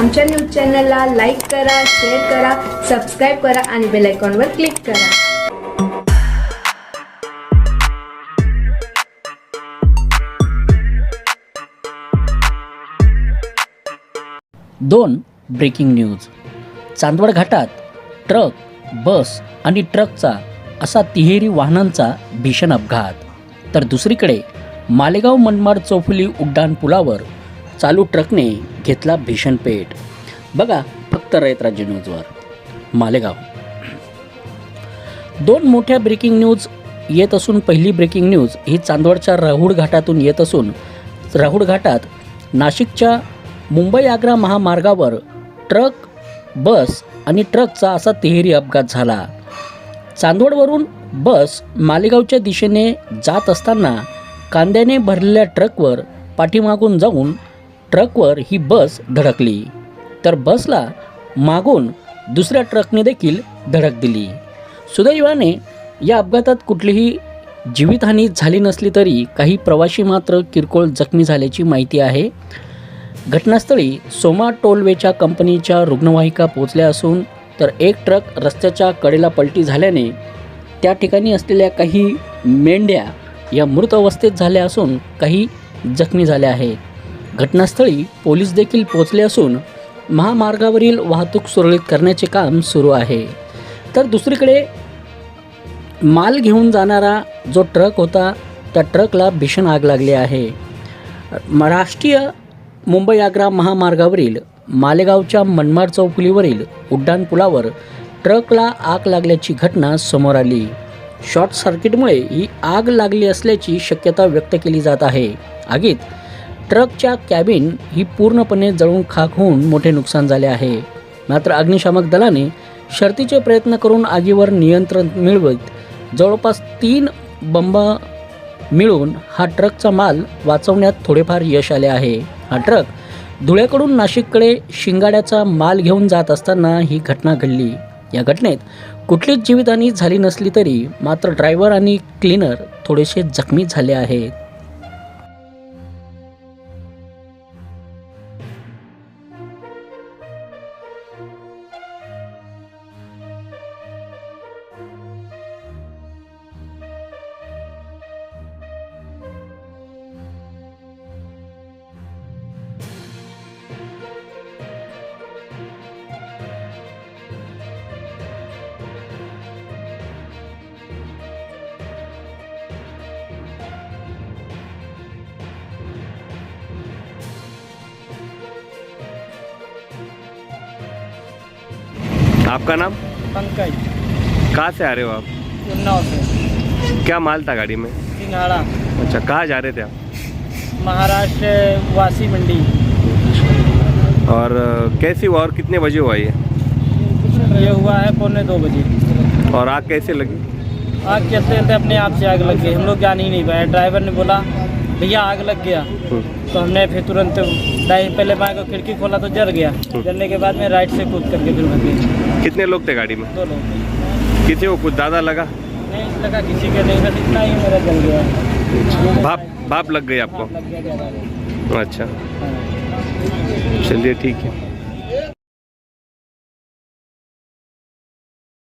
आमच्या न्यूज चॅनलला लाईक करा शेअर करा सबस्क्राईब करा आणि बेल आयकॉनवर क्लिक करा. दोन ब्रेकिंग न्यूज. चांदवड घाटात ट्रक बस आणि ट्रकचा असा तिहेरी वाहनांचा भीषण अपघात. तर दुसरीकडे मालेगाव मनमाड चौफुली उड्डाण पुलावर चालू ट्रकने घेतला भीषण पेट. बघा फक्त रयत न्यूजवर. मालेगाव. दोन मोठ्या ब्रेकिंग न्यूज येत असून पहिली ब्रेकिंग न्यूज ही चांदवडच्या राहुड घाटातून येत असून राहुड घाटात नाशिकच्या मुंबई आग्रा महामार्गावर ट्रक बस आणि ट्रकचा असा तिहेरी अपघात झाला. चांदवडवरून बस मालेगावच्या दिशेने जात असताना कांद्याने भरलेल्या ट्रकवर पाठीमागून जाऊन ट्रकवर ही बस धडकली. तर बसला मागून दुसऱ्या ट्रकने देखील धडक दिली. सुदैवाने या अपघातात कुठलीही जीवितहानी झाली नसली तरी काही प्रवासी मात्र किरकोळ जखमी झाल्याची माहिती आहे. घटनास्थळी सोमा टोलवेच्या कंपनीच्या रुग्णवाहिका पोहोचल्या असून तर एक ट्रक रस्त्याच्या कडेला पलटी झाल्याने त्या ठिकाणी असलेल्या काही मेंढ्या या मृत अवस्थेत झाल्या असून काही जखमी झाल्या आहेत. घटनास्थळी पोलीस देखील पोहोचले असून महामार्गावरील वाहतूक सुरळीत करण्याचे काम सुरू आहे. तर दुसरीकडे माल घेऊन जाणारा जो ट्रक होता त्या ट्रकला भीषण आग लागली आहे. म- राष्ट्रीय मुंबई आग्रा महामार्गावरील मालेगावच्या मनमाड चौफुलीवरील उड्डाणपुलावर ट्रकला आग लागल्याची घटना समोर आली. शॉर्ट सर्किटमुळे ही आग लागली असल्याची शक्यता व्यक्त केली जात आहे. आगीत ट्रकच्या कॅबिन ही पूर्णपणे जळून खाक होऊन मोठे नुकसान झाले आहे. मात्र अग्निशामक दलाने शर्तीचे प्रयत्न करून आगीवर नियंत्रण मिळवत जवळपास तीन बंब मिळून हा ट्रकचा माल वाचवण्यात थोडेफार यश आले आहे. हा ट्रक धुळ्याकडून नाशिककडे शिंगाड्याचा माल घेऊन जात असताना ही घटना घडली. या घटनेत कुठलीच जीवितहानी झाली नसली तरी मात्र ड्रायव्हर आणि क्लीनर थोडेसे जखमी झाले आहेत. आपका नाम? पंकज। कहाँ से आ रहे हो आप? उन्नाव से। क्या माल था गाड़ी में? सिंघाड़ा। अच्छा कहाँ जा रहे थे आप? महाराष्ट्र वासी मंडी। और कैसी हुआ और कितने बजे हुआ ये? ये हुआ है पौने दो बजे। और आग कैसे लगी? आग चलते चलते अपने आप से आग लग गई। हम लोग जान ही नहीं पाए। ड्राइवर ने बोला भैया आग लग गया। हम्म, तो हमने फिर तुरंत पहले को खिड़की खोला तो जल गया। जलने के बाद में राइट से कूद करके फिर भाग गए। कितने लोग थे गाड़ी में? दो लोग किसी को कुछ दादा लगा? नहीं लगा किसी के नहीं बस इतना ही मेरा जल गया। भाप भाप लग गई आपको? लग गया अच्छा। हाँ। चलिए ठीक है।